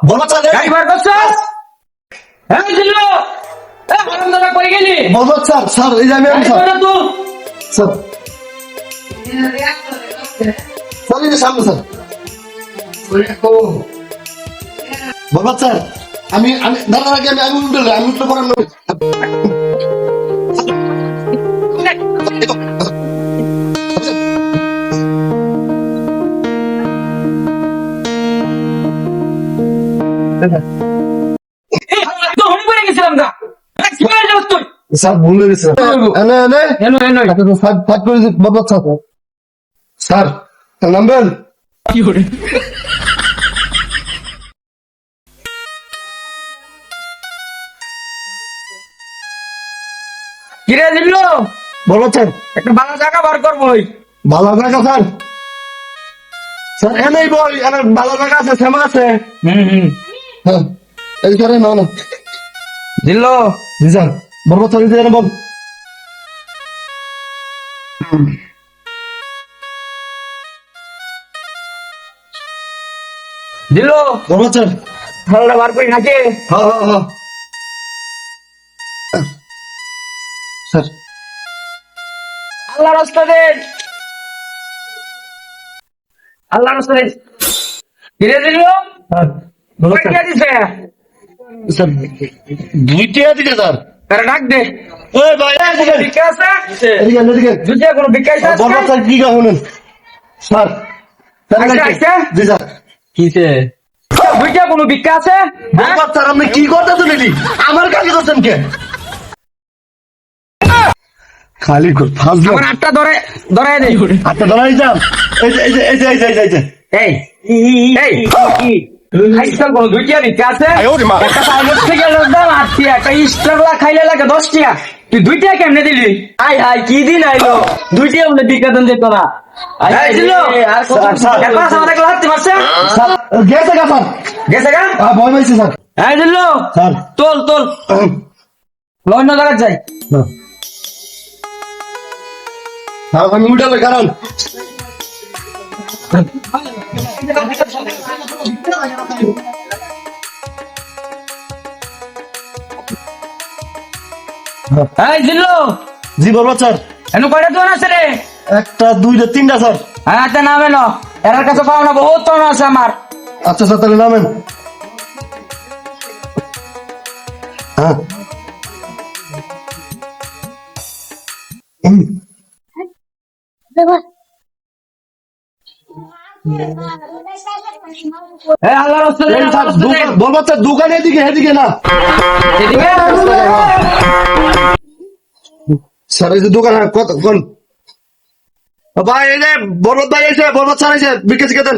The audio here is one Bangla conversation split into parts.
বলব স্যার গাড়ি বার করছস? হ্যাঁ এ কই গেলি? বলব স্যার স্যার এই যে আমি স্যার স্যার। স্যার এই সামনে স্যার। বলব স্যার আমি আগে আমি আমি উঠলে আমি উঠলে পরে তার নাম্বার কি কিরে স্যার একটা ভালো জায়গা বার করবই ভালো জায়গা স্যার? স্যার এনেই বই এনে ভালো জায়গা আছে শ্যামা আছে। হুম হুম। হ্যাঁ এই স্যার না না। জিল্লু। জি স্যার বলব স্যার এই যে এনে বল। জিল্লু। বলব স্যার ভালোটা বার করি নাকি? হ্যাঁ হ্যাঁ হ্যাঁ স্যার। আল্লাহ রাস্তা দেন আল্লাহ রাস্তা দেন জিল্লু? হ্যাঁ বলব কই স্যার দিয়া দিছে স্যার দুই টিয়া দিকে স্যার তারা ডাক দে ওই ভাই এদিকে আছে এদিকে এদিকে দুজে কোনো আছে স্যার কি গা শুনুন স্যার স্যার আচ্ছা, এদিকে। আচ্ছা। জি স্যার কিসে দুইটা কোনো ভিক্ষা আছে হ্যাঁ? স্যার আপনি কি এটি আমার কাছে করছেন কে খালি কর ফাজলো আমার আটটা ধরে ধরে হাতটা ধরাই যান এই যে এই যে এই যে এই যে এই এই এই এই হাইস্কুল কোনো দুইটা ভিক্ষা আছে? একটা প্রাইভেট থেকে দাম আট টিয়া। একটা স্টারলা খাইলে লাগে দশ টিয়া। তুই দুইটা কেমনে দিলি? আই হাই কি দিন আইলো? দুইটি আমরা বিজ্ঞাপন দিত না। গেছে গা স্যার। গেছে গা? আ, ভয় পাইছে স্যার। হ্যাঁ স্যার। তোল তোল। অন্য জায়গায় যাই। স্যার। আমি উঠালে কারণ। এই দিল্লু জি বলব স্যার। এনু কয়টা দোকান আছে রে? একটা দুইটা তিনটা স্যার। হ্যাঁ আচ্ছা নামে ন এর কাছে পাও না বহুত পাওনা আছে আমার। আচ্ছা স্যার তাহলে নামেন। হ্যাঁ। হুম, এই আল্লাহ রাস্তা এই স্যার দোকান- বলব স্যার দোকান এদিকে এদিকে না। স্যার এই যে দোকান হ্যাঁ, কত কোন? ও ভাই এই যে বরবত ভাই এসে বরবত স্যার এসে বিকেশ কেতেন?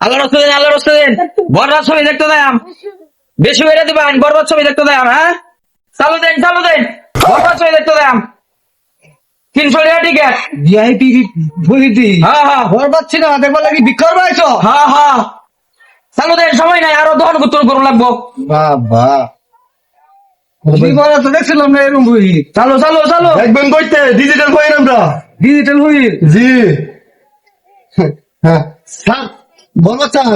আল্লাহ রাস্তা দেন আল্লাহ রাস্তা দেন বরবাদ ছবি দেখতে দেয় আম। বেশি বেড়ে দিবেন বরবাদ ছবি দেখতে দেয় হ্যাঁ? চালু দেন চালু দেন। বরবাদ ছবি দেখতে দেয় আম। তিনশো টাকা টিকিট ভিআইপি ভুইতি হ্যাঁ হ্যাঁ। ঘর পাচ্ছি না দেখবার লাগি বিক্ষর পাইছো হ্যাঁ হ্যাঁ। চালু দেন সময় নাই আরও দহন গুতন করুন লাগবো। বাবা। দেখছিলাম না এরকম বই? চালু চালু চালু। দেখবেন কইতে ডিজিটাল বই আমরা ডিজিটাল বই। জি। হ্যাঁ। স্যার বলব স্যার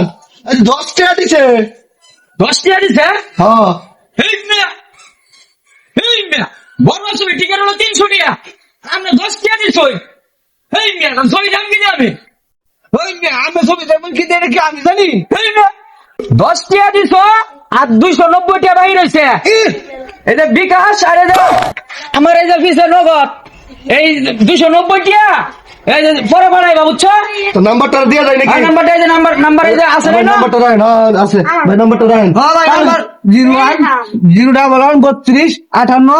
দশ টাকা দিছে। দশ টাকা দিছে? হ্যাঁ। এই মিয়া এই মিয়া। বরবাদ ছবি টিকিট হলো তিনশো টাকা। আমরা দশ টাকা দিছ এই মিয়া ছবি দাম কি যাবে ওই মেয়ে, আমি ছবি দেখবেন কি দেখে কি আমি জানি? এই মিয়া দশ টাকা দিছ আর দুইশো নব্বই টাকা বাহির হয়েছে যে বিকাশ আর যে আমার এই যে ফিসের নগদ এই দুইশো নব্বই টাকা এই যে পরে বাড়াইবা বুঝছ? তো নাম্বারটা দিয়ে যায় নাকি? নাম্বারটা এই যে নাম্বার নাম্বার এই যে আছে না নাম্বারটা রাখেন আছে। ভাই নাম্বারটা রাখেন হ্যাঁ ভাই zero one zero double one বত্রিশ আটান্ন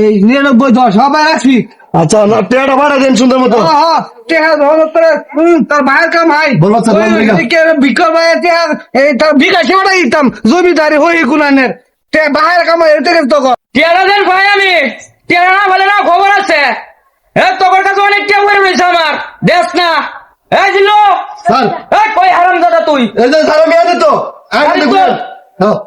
এই নিরানব্বই দশ সবাই রাখছি। আচ্ছা না টেয়াটা ভাড়া দেন সুন্দর মতো। হ্যাঁ, হ্যাঁ, তোরে, ভাইয়ের কাম হাই বিকল ভাইয়ের তার বিকাশে দিতাম জমিদারি হই কাম হয়, তো দেন ভাই আমি। না বলে না খবর আছে। এ তোর কাছে অনেক টেপ করে রয়েছে আমার। দেখ না। এই জিল্লু। স্যার। এই কই হারাম দাদা তুই? এই যে স্যার আমি আছি তো। আমি দেখুন। হ্যাঁ।